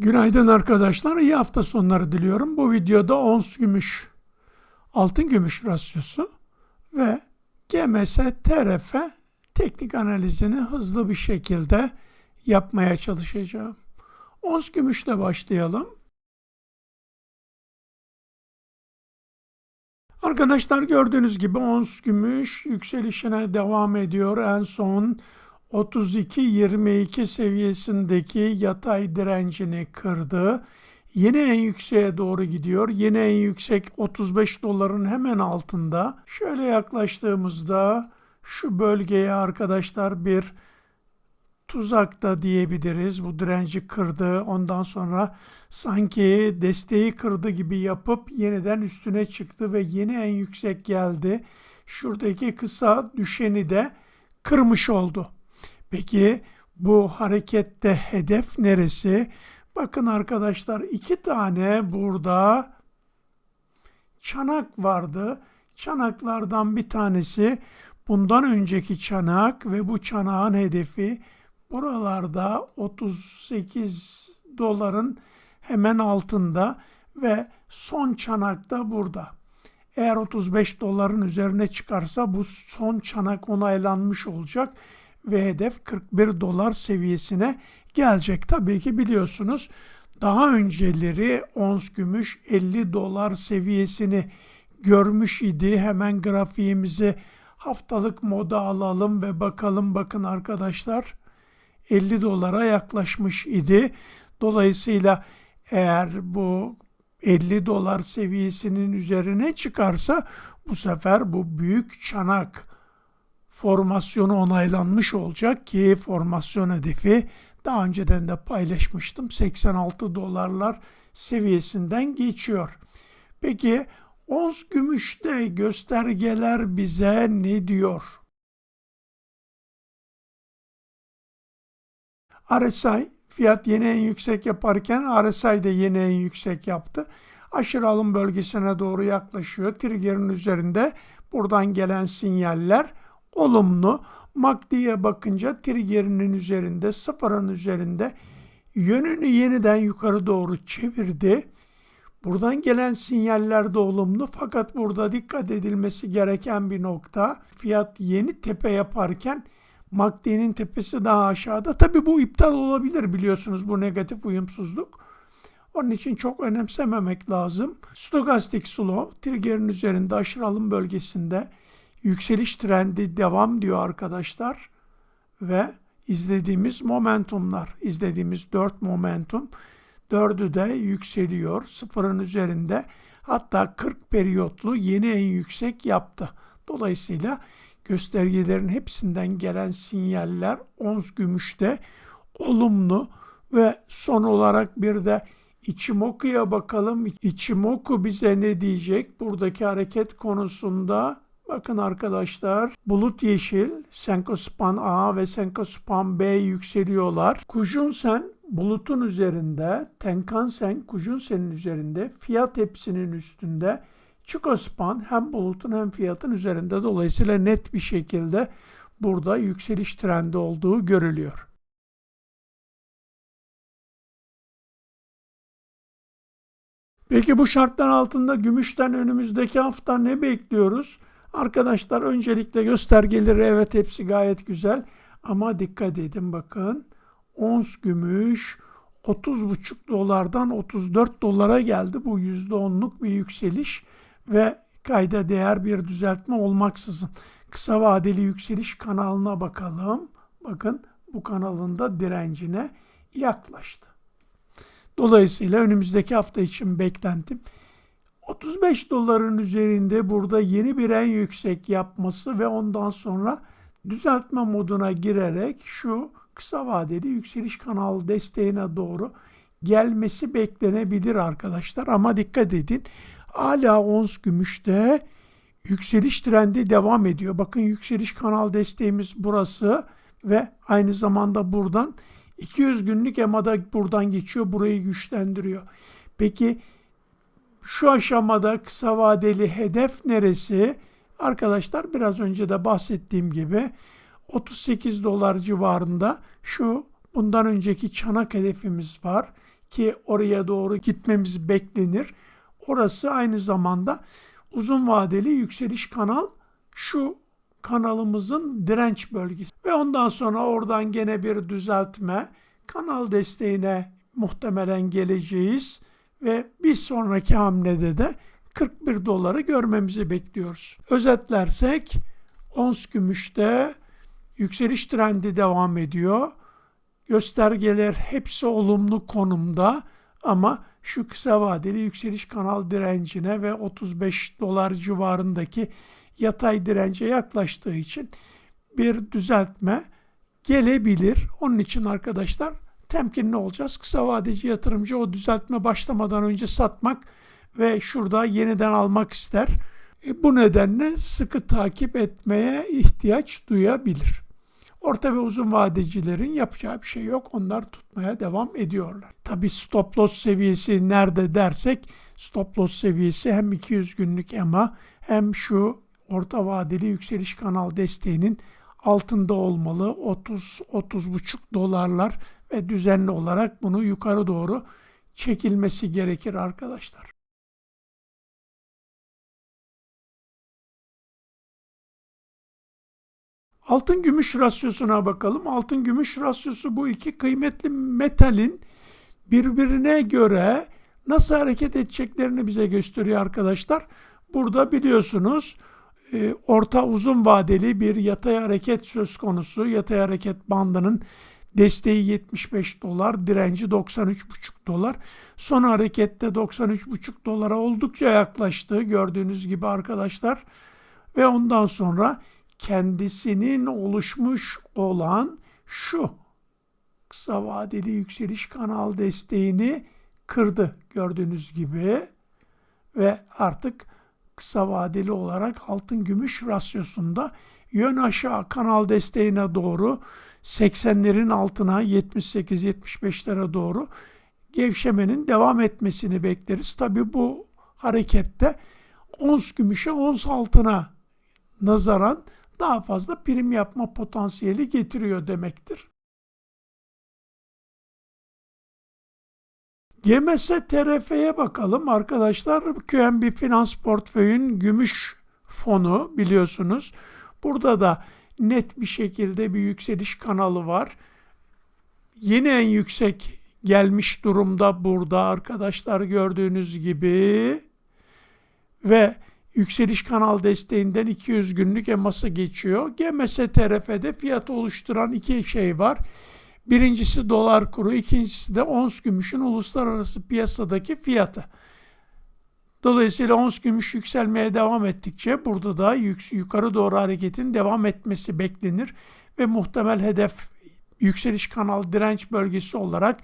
Günaydın arkadaşlar. İyi hafta sonları diliyorum. Bu videoda ons gümüş, altın gümüş rasyosu ve GMS TRF teknik analizini hızlı bir şekilde yapmaya çalışacağım. Ons gümüşle başlayalım. Arkadaşlar gördüğünüz gibi ons gümüş yükselişine devam ediyor. En son 32-22 seviyesindeki yatay direncini kırdı. Yine en yükseğe doğru gidiyor. Yine en yüksek 35 doların hemen altında. Şöyle yaklaştığımızda şu bölgeye arkadaşlar bir tuzak da diyebiliriz. Bu direnci kırdı. Ondan sonra sanki desteği kırdı gibi yapıp yeniden üstüne çıktı ve yine en yüksek geldi. Şuradaki kısa düşeni de kırmış oldu. Peki bu harekette hedef neresi? Bakın arkadaşlar iki tane burada çanak vardı. Çanaklardan bir tanesi bundan önceki çanak ve bu çanağın hedefi buralarda 38 doların hemen altında ve son çanak da burada. Eğer 35 doların üzerine çıkarsa bu son çanak onaylanmış olacak ve hedef 41 dolar seviyesine gelecek. Tabii ki biliyorsunuz daha önceleri ons gümüş 50 dolar seviyesini görmüş idi. Hemen grafiğimizi haftalık moda alalım ve bakalım bakın arkadaşlar 50 dolara yaklaşmış idi. Dolayısıyla eğer bu 50 dolar seviyesinin üzerine çıkarsa bu sefer bu büyük çanak formasyonu onaylanmış olacak ki formasyon hedefi daha önceden de paylaşmıştım 86 dolarlar seviyesinden geçiyor. Peki ons gümüşte göstergeler bize ne diyor? RSI fiyat yeni en yüksek yaparken RSI de yeni en yüksek yaptı. Aşırı alım bölgesine doğru yaklaşıyor. Trigger'ın üzerinde buradan gelen sinyaller olumlu. MACD'ye bakınca triggerinin üzerinde, sıfırın üzerinde yönünü yeniden yukarı doğru çevirdi. Buradan gelen sinyaller de olumlu fakat burada dikkat edilmesi gereken bir nokta fiyat yeni tepe yaparken MACD'nin tepesi daha aşağıda. Tabi bu iptal olabilir biliyorsunuz bu negatif uyumsuzluk. Onun için çok önemsememek lazım. Stokastik slow trigger'in üzerinde aşırı alım bölgesinde yükseliş trendi devam diyor arkadaşlar. Ve izlediğimiz momentumlar, izlediğimiz 4 momentum dördü de yükseliyor. Sıfırın üzerinde hatta 40 periyotlu yeni en yüksek yaptı. Dolayısıyla göstergelerin hepsinden gelen sinyaller ons gümüşte olumlu ve son olarak bir de İçimoku'ya bakalım. İçimoku bize ne diyecek? Buradaki hareket konusunda Bakın arkadaşlar bulut yeşil, Senkospan A ve Senkospan B yükseliyorlar. Kujunsen bulutun üzerinde, Tenkan-sen Kujunsen'in üzerinde, fiyat hepsinin üstünde. Chikospan hem bulutun hem fiyatın üzerinde dolayısıyla net bir şekilde burada yükseliş trendi olduğu görülüyor. Peki bu şartlar altında gümüşten önümüzdeki hafta ne bekliyoruz? Arkadaşlar öncelikle göstergeleri evet hepsi gayet güzel ama dikkat edin bakın ons gümüş 30,5 dolardan 34 dolara geldi. Bu %10'luk bir yükseliş ve kayda değer bir düzeltme olmaksızın. Kısa vadeli yükseliş kanalına bakalım. Bakın bu kanalında direncine yaklaştı. Dolayısıyla önümüzdeki hafta için beklentim 35 doların üzerinde burada yeni bir en yüksek yapması ve ondan sonra düzeltme moduna girerek şu kısa vadeli yükseliş kanalı desteğine doğru gelmesi beklenebilir arkadaşlar. Ama dikkat edin hala ons gümüşte yükseliş trendi devam ediyor. Bakın yükseliş kanal desteğimiz burası ve aynı zamanda buradan 200 günlük EMA'da buradan geçiyor. Burayı güçlendiriyor. Peki şu aşamada kısa vadeli hedef neresi? Arkadaşlar biraz önce de bahsettiğim gibi 38 dolar civarında şu bundan önceki çanak hedefimiz var ki oraya doğru gitmemiz beklenir. Orası aynı zamanda uzun vadeli yükseliş kanal şu kanalımızın direnç bölgesi. Ve ondan sonra oradan gene bir düzeltme kanal desteğine muhtemelen geleceğiz ve bir sonraki hamlede de 41 doları görmemizi bekliyoruz. Özetlersek ons gümüşte yükseliş trendi devam ediyor. Göstergeler hepsi olumlu konumda ama şu kısa vadeli yükseliş kanal direncine ve 35 dolar civarındaki yatay dirence yaklaştığı için bir düzeltme gelebilir. Onun için arkadaşlar temkinli olacağız. Kısa vadeci yatırımcı o düzeltme başlamadan önce satmak ve şurada yeniden almak ister. E, bu nedenle sıkı takip etmeye ihtiyaç duyabilir. Orta ve uzun vadecilerin yapacağı bir şey yok. Onlar tutmaya devam ediyorlar. Tabi stop loss seviyesi nerede dersek stop loss seviyesi hem 200 günlük EMA hem şu orta vadeli yükseliş kanal desteğinin altında olmalı. 30-30,5 dolarlar ve düzenli olarak bunu yukarı doğru çekilmesi gerekir arkadaşlar. Altın gümüş rasyosuna bakalım. Altın gümüş rasyosu bu iki kıymetli metalin birbirine göre nasıl hareket edeceklerini bize gösteriyor arkadaşlar. Burada biliyorsunuz e, orta uzun vadeli bir yatay hareket söz konusu. Yatay hareket bandının desteği 75 dolar, direnci 93,5 dolar. Son harekette 93,5 dolara oldukça yaklaştı gördüğünüz gibi arkadaşlar. Ve ondan sonra kendisinin oluşmuş olan şu kısa vadeli yükseliş kanal desteğini kırdı gördüğünüz gibi ve artık kısa vadeli olarak altın gümüş rasyosunda yön aşağı kanal desteğine doğru 80'lerin altına 78-75'lere doğru gevşemenin devam etmesini bekleriz. Tabi bu harekette ons gümüşe ons altına nazaran daha fazla prim yapma potansiyeli getiriyor demektir. GMS TRF'ye bakalım arkadaşlar. QNB Finans Portföy'ün gümüş fonu biliyorsunuz. Burada da net bir şekilde bir yükseliş kanalı var. Yeni en yüksek gelmiş durumda burada arkadaşlar gördüğünüz gibi ve yükseliş kanal desteğinden 200 günlük eması geçiyor. GMS TRF'de fiyat oluşturan iki şey var. Birincisi dolar kuru, ikincisi de ons gümüşün uluslararası piyasadaki fiyatı. Dolayısıyla ons gümüş yükselmeye devam ettikçe burada da yük, yukarı doğru hareketin devam etmesi beklenir ve muhtemel hedef yükseliş kanal direnç bölgesi olarak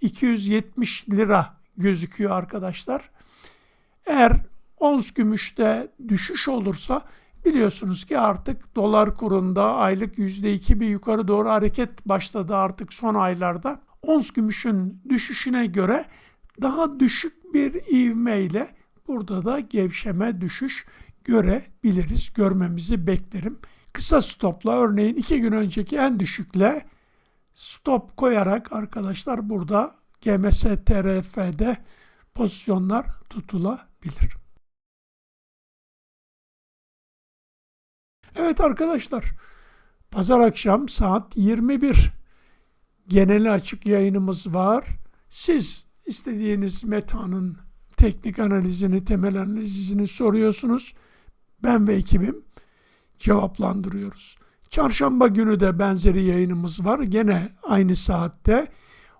270 lira gözüküyor arkadaşlar. Eğer ons gümüşte düşüş olursa biliyorsunuz ki artık dolar kurunda aylık %2 bir yukarı doğru hareket başladı artık son aylarda. Ons gümüşün düşüşüne göre daha düşük bir ivmeyle burada da gevşeme düşüş görebiliriz. Görmemizi beklerim. Kısa stopla örneğin iki gün önceki en düşükle stop koyarak arkadaşlar burada GMS TRF'de pozisyonlar tutulabilir. Evet arkadaşlar, pazar akşam saat 21 geneli açık yayınımız var. Siz istediğiniz metanın teknik analizini, temel analizini soruyorsunuz. Ben ve ekibim cevaplandırıyoruz. Çarşamba günü de benzeri yayınımız var. Gene aynı saatte.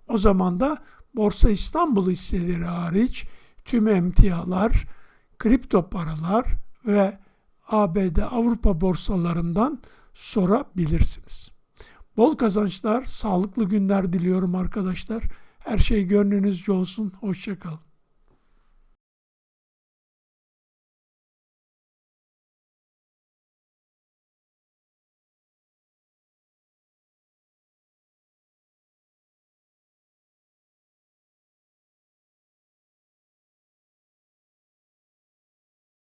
O zaman da Borsa İstanbul hisseleri hariç tüm emtialar, kripto paralar ve ABD Avrupa borsalarından sorabilirsiniz. Bol kazançlar, sağlıklı günler diliyorum arkadaşlar. Her şey gönlünüzce olsun. Hoşçakalın.